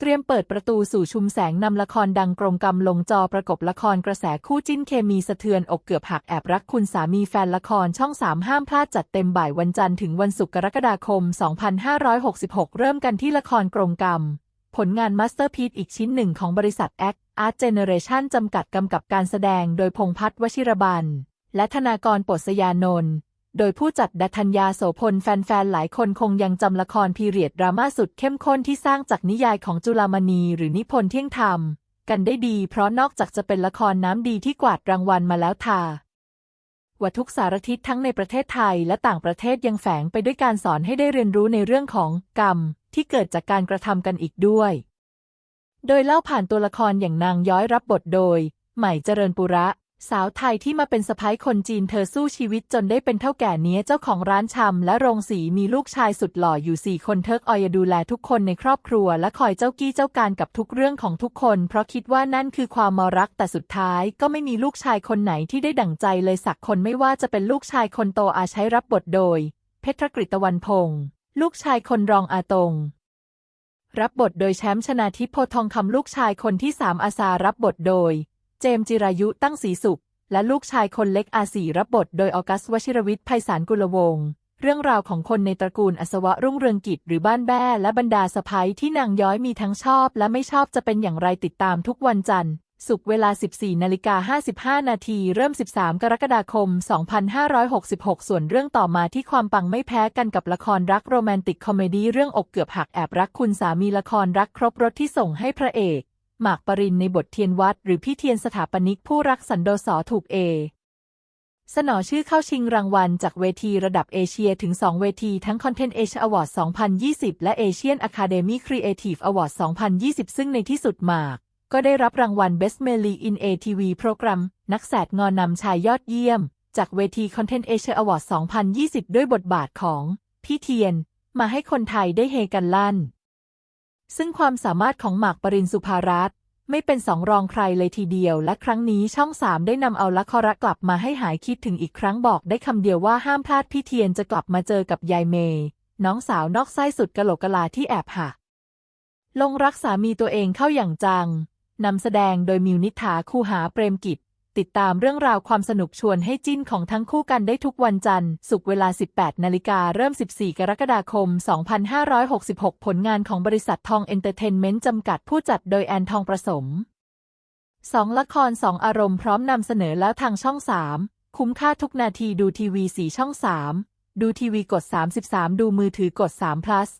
เตรียมเปิดประตูสู่ชุมแสงนำละครดังกรงกรรมลงจอประกบละครกระแสคู่จิ้นเคมีสะเทือนอกเกือบหักแอบรักคุณสามีแฟนละครช่อง3ห้ามพลาดจัดเต็มบ่ายวันจันทร์ถึงวันศุกร์กรกฎาคม 2566 เริ่มกันที่ละครกรงกรรม ผลงานมาสเตอร์พี e อีกชิ้นหนึ่งของบริษัท Act Art Generation จำกัดกำกับการแสดงโดยพงพัฒน์วชิรบันและธนากรปศยานนท์ โดยผู้จัดดัทัญญาโสพลแฟนๆ หลายคนคงยังจำละครพีเรียดดราม่าสุดเข้มข้นที่สร้างจากนิยายของจุลามณีหรือนิพนธ์เที่ยงธรรม กันได้ดี เพราะนอกจากจะเป็นละครน้ำดีที่กวาดรางวัลมาแล้วทาว่าทุกสารทิศทั้งในประเทศไทยและต่างประเทศยังแฝงไปด้วยการสอนให้ได้เรียนรู้ในเรื่องของกรรม ที่เกิดจากการกระทำกันอีกด้วย โดยเล่าผ่านตัวละครอย่างนางย้อยรับบทโดย ใหม่เจริญปุระ สาวไทยที่มาเป็นสะพ้ายคนจีนเธอสู้ชีวิตจนได้เป็นเท่าแก่เนี้ยเจ้าของร้านชำและโรงสีมีลูกชายสุดหล่ออยู่สี่คนเทิกออยดูแลทุกคนในครอบครัว และคอยเจ้ากี้เจ้าการกับทุกเรื่องของทุกคน เพราะคิดว่านั่นคือความมรักแต่สุดท้ายก็ไม่มีลูกชายคนไหนที่ได้ดั่งใจเลยสักคนไม่ว่าจะเป็นลูกชายคนโตอาใช้รับบทโดย เพชรกฤตวันพงศ์ลูกชายคนรองอาตงรับบทโดยแชมป์ชนาทิพย์โพทองคำลูกชายคนที่สามอาสารับบทโดย เจมจิรายุตั้งศรีสุข และลูกชายคนเล็กอาศีรับบทโดยออกัสวชิรวิทย์ไพศาลกุลวงศ์เรื่องราวของคนในตระกูลอัศวะรุ่งเรืองกิจหรือบ้านแบ้และบรรดาสะพ้ยที่นางย้อยมีทั้งชอบ และไม่ชอบจะเป็นอย่างไรติดตามทุกวันจันทร์ศุกร์เวลา 14นาฬิกา55 นาทีเริ่ม 13 กรกฎาคม 2566 ส่วนเรื่องต่อมาที่ความปังไม่แพ้กันกับละครรักโรแมนติกคอมเมดี้เรื่องอกเกือบหักแอบรักคุณสามีละครรักครบรถที่ส่งให้พระเอก หมากปรินในบทเทียนวัด หรือพี่เทียนสถาปนิกผู้รักสันโดษถูกเอเสนอชื่อเข้าชิงรางวัลจากเวทีระดับเอเชียถึง 2 เวทีทั้ง Content Asia Award 2020 และ Asian Academy Creative Award 2020 ซึ่งในที่สุดหมาก ก็ได้รับรางวัล Best Male in ATV Program นักแสดงอนำชายยอดเยี่ยม จากเวที Content Asia Award 2020 ด้วยบทบาทของพี่เทียน มาให้คนไทยได้เฮกันลั่น ซึ่งความสามารถของหมากปรินสุภารัตน์ไม่เป็นสองรองใครเลยทีเดียว และครั้งนี้ช่องสามได้นำเอาละครกลับมาให้หายคิดถึงอีกครั้งบอกได้คำเดียวว่าห้ามพลาดพี่เทียนจะกลับมาเจอกับยายเมย์น้องสาวนอกไส้สุดกะโหลกกะลาที่แอบหักลงรักสามีตัวเองเข้าอย่างจังนำแสดงโดยมิวนิษฐาคูหาเปรมกิจ ติดตามเรื่องราวความสนุกชวนให้จิ้นของทั้งคู่กันได้ทุกวันจันทร์ศุกร์เวลา 18 นาฬิกาเริ่ม 14 กรกฎาคม 2566 ผลงานของบริษัททองเอนเตอร์เทนเมนต์จำกัดผู้จัดโดยแอนทองประสมสองละครสองอารมณ์พร้อมนำเสนอแล้วทางช่อง 3 คุ้มค่าทุกนาทีดูทีวีสีช่อง 3 ดูทีวีกด 33 ดูมือถือกด3 plus